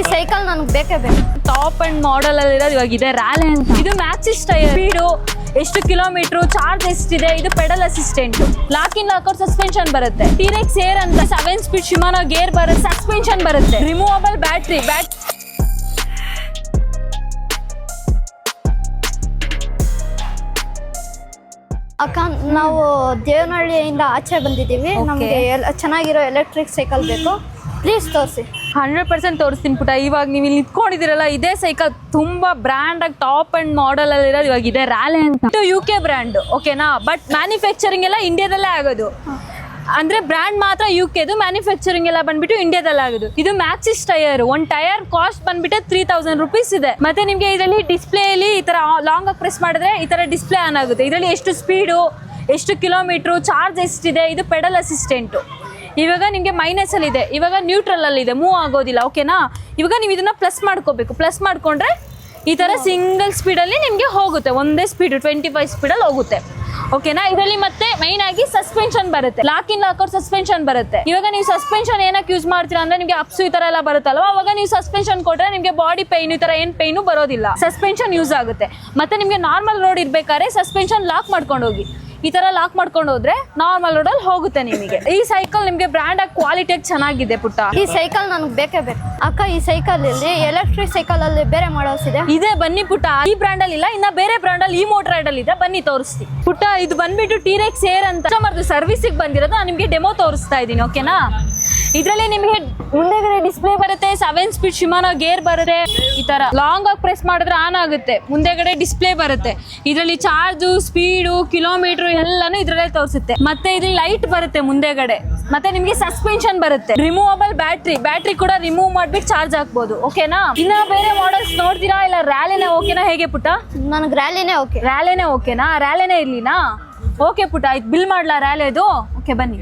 ಈ ಸೈಕಲ್ ನನಗೆ ಬೇಕೇ ಬೇಕು. ಟಾಪ್ ಅಂಡ್ ಮಾಡೆಲ್ ಅಲ್ಲಿ ಇರೋದು ಇವಾಗ ಇದೆ ರ್ಯಾಲೆ ಅಂತ. ಇದು ಮ್ಯಾಕ್ಸಿಸ್ ಟೈರ್ ಸ್ಪೀಡು ಎಷ್ಟು ಕಿಲೋಮೀಟರ್ ಚಾರ್ಜ್ ಎಷ್ಟಿದೆ? ಇದು pedal assistant lock in locker suspension ಬರುತ್ತೆ. ಟೀರೆಕ್ಸ್ ಏರ್ ಅಂತ ಸೆವೆನ್ ಸ್ಪೀಡ್ ಶಿಮಾನೋ ಗೇರ್ ಬರುತ್ತೆ ಸಸ್ಪೆನ್ಷನ್ ಬರುತ್ತೆ. ರಿಮೂವಬಲ್ ಬ್ಯಾಟ್ರಿ ಬ್ಯಾಟ್ ಅಕ್ಕ ನಾವು ದೇವನಹಳ್ಳಿಯಿಂದ ಆಚೆ ಬಂದಿದ್ದೀವಿ. ನಮಗೆ ಎಲ್- ಚೆನ್ನಾಗಿರೋ ಎಲೆಕ್ಟ್ರಿಕ್ ಸೈಕಲ್ ಬೇಕು. ಪ್ಲೀಸ್ ತೋರಿಸಿ. ಹಂಡ್ರೆಡ್ ಪರ್ಸೆಂಟ್ ತೋರಿಸ್ತೀನಿ ಪುಟ. ಇವಾಗ ನೀವು ಇಲ್ಲಿ ನಿಂತ್ಕೊಂಡಿದ್ದೀರಲ್ಲ, ಇದೇ ಸೈಕಲ್ ತುಂಬಾ ಬ್ರ್ಯಾಂಡ್ ಆಗಿ ಟಾಪ್ ಅಂಡ್ ಮಾಡೆಲ್ ಅಲ್ಲಿ ಇರೋದು. ಇವಾಗ ಇದೆ ರ್ಯಾಲೆ ಅಂತ. ಯು ಕೆ ಬ್ರ್ಯಾಂಡ್ ಓಕೆನಾ ಬಟ್ ಮ್ಯಾನುಫ್ಯಾಕ್ಚರಿಂಗ್ ಎಲ್ಲ ಇಂಡಿಯಾದಲ್ಲೇ ಆಗೋದು. ಅಂದ್ರೆ ಬ್ರ್ಯಾಂಡ್ ಮಾತ್ರ ಯು ಕೆದು ಮ್ಯಾನುಫ್ಯಾಕ್ಚರಿಂಗ್ ಎಲ್ಲ ಬಂದ್ಬಿಟ್ಟು ಇಂಡಿಯಾದಲ್ಲೇ ಆಗೋದು. ಇದು ಮ್ಯಾಕ್ಸಿಸ್ ಟೈರ್ ಒಂದ್ ಟೈರ್ ಕಾಸ್ಟ್ ಬಂದ್ಬಿಟ್ಟು ತ್ರೀ ತೌಸಂಡ್ ರುಪೀಸ್ ಇದೆ. ಮತ್ತೆ ನಿಮಗೆ ಇದರಲ್ಲಿ ಡಿಸ್ಪ್ಲೇಲಿ ಈ ತರ ಲಾಂಗ್ ಆಗಿ ಪ್ರೆಸ್ ಮಾಡಿದ್ರೆ ಈ ತರ ಡಿಸ್ಪ್ಲೇ ಆನ್ ಆಗುತ್ತೆ. ಇದರಲ್ಲಿ ಎಷ್ಟು ಸ್ಪೀಡು ಎಷ್ಟು ಕಿಲೋಮೀಟ್ರು ಚಾರ್ಜ್ ಎಷ್ಟಿದೆ, ಇದು ಪೆಡಲ್ ಅಸಿಸ್ಟೆಂಟು ಇವಾಗ ನಿಮಗೆ ಮೈನಸ್ ಅಲ್ಲಿ ಇದೆ. ಇವಾಗ ನ್ಯೂಟ್ರಲ್ ಅಲ್ಲಿ ಇದೆ. ಮೂವ್ ಆಗೋದಿಲ್ಲ ಓಕೆನಾ ಇವಾಗ ನೀವು ಇದನ್ನ ಪ್ಲಸ್ ಮಾಡ್ಕೋಬೇಕು. ಪ್ಲಸ್ ಮಾಡ್ಕೊಂಡ್ರೆ ಈ ತರ ಸಿಂಗಲ್ ಸ್ಪೀಡಲ್ಲಿ ನಿಮಗೆ ಹೋಗುತ್ತೆ. ಒಂದೇ ಸ್ಪೀಡ್ ಟ್ವೆಂಟಿ ಫೈವ್ ಸ್ಪೀಡಲ್ಲಿ ಹೋಗುತ್ತೆ. ಓಕೆನಾ ಇದರಲ್ಲಿ ಮತ್ತೆ ಮೈನ್ ಆಗಿ ಸಸ್ಪೆನ್ಷನ್ ಬರುತ್ತೆ. ಲಾಕ್ ಇನ್ ಲಾಕರ್ ಸಸ್ಪೆನ್ಷನ್ ಬರುತ್ತೆ. ಇವಾಗ ನೀವು ಸಸ್ಪೆನ್ಷನ್ ಏನಕ್ಕೆ ಯೂಸ್ ಮಾಡ್ತೀರಾ ಅಂದ್ರೆ ನಿಮಗೆ ಅಪ್ಸು ಈ ತರ ಎಲ್ಲ ಬರುತ್ತಲ್ವ? ಅವಾಗ ನೀವು ಸಸ್ಪೆನ್ಷನ್ ಕೊಟ್ರೆ ನಿಮಗೆ ಬಾಡಿ ಪೈನ್ ಈ ತರ ಏನ್ ಪೈನು ಬರೋದಿಲ್ಲ. ಸಸ್ಪೆನ್ಷನ್ ಯೂಸ್ ಆಗುತ್ತೆ. ಮತ್ತೆ ನಿಮಗೆ ನಾರ್ಮಲ್ ರೋಡ್ ಇರ್ಬೇಕಾದ್ರೆ ಸಸ್ಪೆನ್ಷನ್ ಲಾಕ್ ಮಾಡ್ಕೊಂಡು ಹೋಗಿ. ಈ ತರ ಲಾಕ್ ಮಾಡ್ಕೊಂಡು ಹೋದ್ರೆ ನಾರ್ಮಲ್ ಅಲ್ಲಿ ಹೋಗುತ್ತೆ ನಿಮಗೆ. ಈ ಸೈಕಲ್ ನಿಮ್ಗೆ ಬ್ರ್ಯಾಂಡ್ ಆಗಿ ಕ್ವಾಲಿಟಿ ಚೆನ್ನಾಗಿದೆ ಪುಟ್ಟ. ಈ ಸೈಕಲ್ ನನಗೆ ಬೇಕೇ ಬೇಕು. ಅಕ್ಕ ಈ ಸೈಕಲ್ ಇಲ್ಲಿ ಎಲೆಕ್ಟ್ರಿಕ್ ಸೈಕಲ್ ಅಲ್ಲಿ ಬೇರೆ ಮಾಡಲ್ಸ್ ಇದೆ. ಇದೆ ಬನ್ನಿ ಪುಟ್ಟ. ಈ ಬ್ರ್ಯಾಂಡ್ ಅಲ್ಲಿ ಇಲ್ಲ ಇನ್ನ ಬೇರೆ ಬ್ರ್ಯಾಂಡ್ ಅಲ್ಲಿ ಈ ಮೋಟರ್ ರೈಡ್ ಅಲ್ಲಿ ಇದೆ. ಬನ್ನಿ ತೋರಿಸ್ತಿ. ಪುಟ್ಟ ಇದು ಬಂದ್ಬಿಟ್ಟು ಟೀರೆಕ್ಸ್ ಏರ್ ಅಂತ. ಸರ್ವಿಸ್ ಸರ್ವಿಸಿಗೆ ಬಂದಿರೋದು ನಾನು ನಿಮಗೆ ಡೆಮೋ ತೋರಿಸ್ತಾ ಇದ್ದೀನಿ ಓಕೆನಾ ಇದರಲ್ಲಿ ನಿಮಗೆ ಮುಂದೆಗಡೆ ಡಿಸ್ಪ್ಲೇ ಬರುತ್ತೆ ಸೆವೆನ್ ಸ್ಪೀಡ್ ಶಿಮಾನ ಗೇರ್ ಬರುತ್ತೆ ಈ ತರ. ಲಾಂಗ್ ಆಗಿ ಪ್ರೆಸ್ ಮಾಡಿದ್ರೆ ಆನ್ ಆಗುತ್ತೆ. ಮುಂದೆಗಡೆ ಡಿಸ್ಪ್ಲೇ ಬರುತ್ತೆ. ಇದರಲ್ಲಿ ಚಾರ್ಜು ಸ್ಪೀಡು ಕಿಲೋಮೀಟರ್ ಎಲ್ಲಾನು ಇದ್ರಲ್ಲೇ ತೋರಿಸುತ್ತೆ. ಮತ್ತೆ ಇದ್ರಲ್ಲಿ ಲೈಟ್ ಬರುತ್ತೆ ಮುಂದೆಗಡೆ. ಮತ್ತೆ ನಿಮಗೆ ಸಸ್ಪೆನ್ಷನ್ ಬರುತ್ತೆ. ರಿಮೂವಬಲ್ ಬ್ಯಾಟ್ರಿ ಬ್ಯಾಟ್ರಿ ಕೂಡ ರಿಮೂವ್ ಮಾಡ್ಬಿಟ್ಟು ಚಾರ್ಜ್ ಹಾಕ್ಬೋದು. ಓಕೆನಾ ಇನ್ನ ಬೇರೆ ಮಾಡೆಲ್ಸ್ ನೋಡ್ತೀರಾ? ಇಲ್ಲ ರ್ಯಾಲಿನೇ ಓಕೆನಾ ಹೇಗೆ ಪುಟ್ಟ? ನನಗೆ ರ್ಯಾಲಿನೇ ಓಕೆ ರ್ಯಾಲಿನೇ ಓಕೆನಾ ರ್ಯಾಲಿನೇ ಇರ್ಲಿನಾ? ಓಕೆ ಪುಟ್ಟ ಆಯ್ತು. ಬಿಲ್ ಮಾಡ್ಲಾ ರ್ಯಾಲಿದು ಓಕೆ ಬನ್ನಿ.